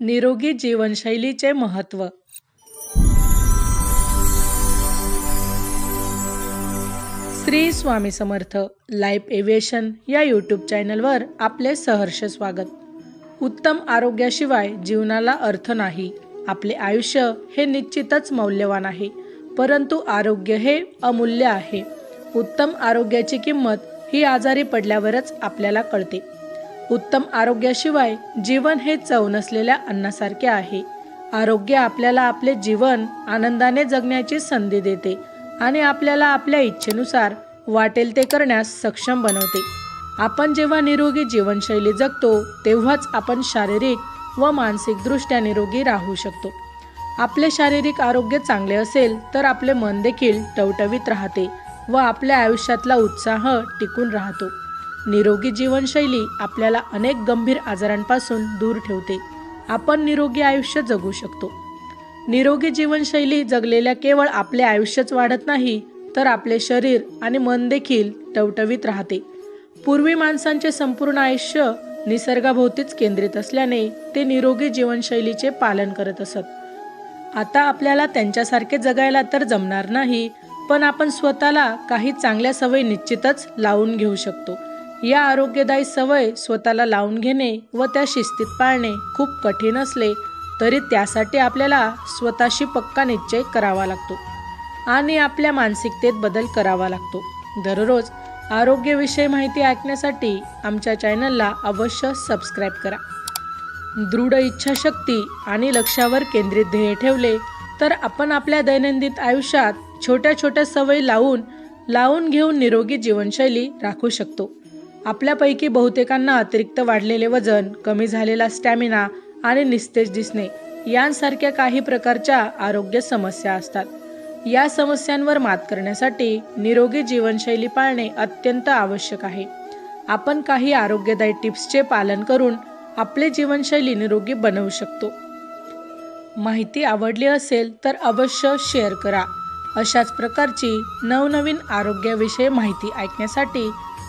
निरोगी जीवनशैलीचे महत्त्व. श्री स्वामी समर्थ लाईफ एव्हिएशन या यूट्यूब चॅनलवर आपले सहर्ष स्वागत. उत्तम आरोग्याशिवाय जीवनाला अर्थ नाही. आपले आयुष्य हे निश्चितच मौल्यवान आहे परंतु आरोग्य हे अमूल्य आहे. उत्तम आरोग्याची किंमत ही आजारी पडल्यावरच आपल्याला कळते. उत्तम आरोग्याशिवाय जीवन हे चव नसलेल्या अन्नासारखे आहे. आरोग्य आपल्याला आपले जीवन आनंदाने जगण्याची संधी देते आणि आपल्याला आपल्या इच्छेनुसार वाटेल ते करण्यास सक्षम बनवते. आपण जेव्हा निरोगी जीवनशैली जगतो तेव्हाच आपण शारीरिक व मानसिकदृष्ट्या निरोगी राहू शकतो. आपले शारीरिक आरोग्य चांगले असेल तर आपले मन देखील टवटवीत राहते व आपल्या आयुष्यातला उत्साह टिकून राहतो. निरोगी जीवनशैली आपल्याला अनेक गंभीर आजारांपासून दूर ठेवते. आपण निरोगी आयुष्य जगू शकतो. निरोगी जीवनशैली जगलेल्या केवळ आपले आयुष्यच वाढत नाही तर आपले शरीर आणि मन देखील टवटवीत राहते. पूर्वी माणसांचे संपूर्ण आयुष्य निसर्गाभोवतीच केंद्रित असल्याने ते निरोगी जीवनशैलीचे पालन करत असत. आता आपल्याला त्यांच्यासारखे जगायला तर जमणार नाही पण आपण स्वतःला काही चांगल्या सवयी निश्चितच लावून घेऊ शकतो. या आरोग्यदायी सवय स्वतःला लावून घेणे व त्या शिस्तीत पाळणे खूप कठीण असले तरी त्यासाठी आपल्याला स्वतःशी पक्का निश्चय करावा लागतो आणि आपल्या मानसिकतेत बदल करावा लागतो. दररोज आरोग्यविषयी माहिती ऐकण्यासाठी आमच्या चॅनलला अवश्य सबस्क्राईब करा. दृढ इच्छाशक्ती आणि लक्षावर केंद्रित ध्येय ठेवले तर आपण आपल्या दैनंदिन आयुष्यात छोट्या छोट्या सवयी लावून लावून घेऊन निरोगी जीवनशैली राखू शकतो. आपल्यापैकी बहुतेकांना अतिरिक्त वाढलेले वजन कमी झालेला स्टॅमिना आणि निस्तेज दिसणे यांसारख्या काही प्रकारच्या आरोग्य समस्या असतात. या समस्यांवर मात करण्यासाठी निरोगी जीवनशैली पाळणे अत्यंत आवश्यक आहे. आपण काही आरोग्यदायी टिप्सचे पालन करून आपले जीवनशैली निरोगी बनवू शकतो. माहिती आवडली असेल तर अवश्य शेअर करा. अशाच प्रकारची नवनवीन आरोग्याविषयी माहिती ऐकण्यासाठी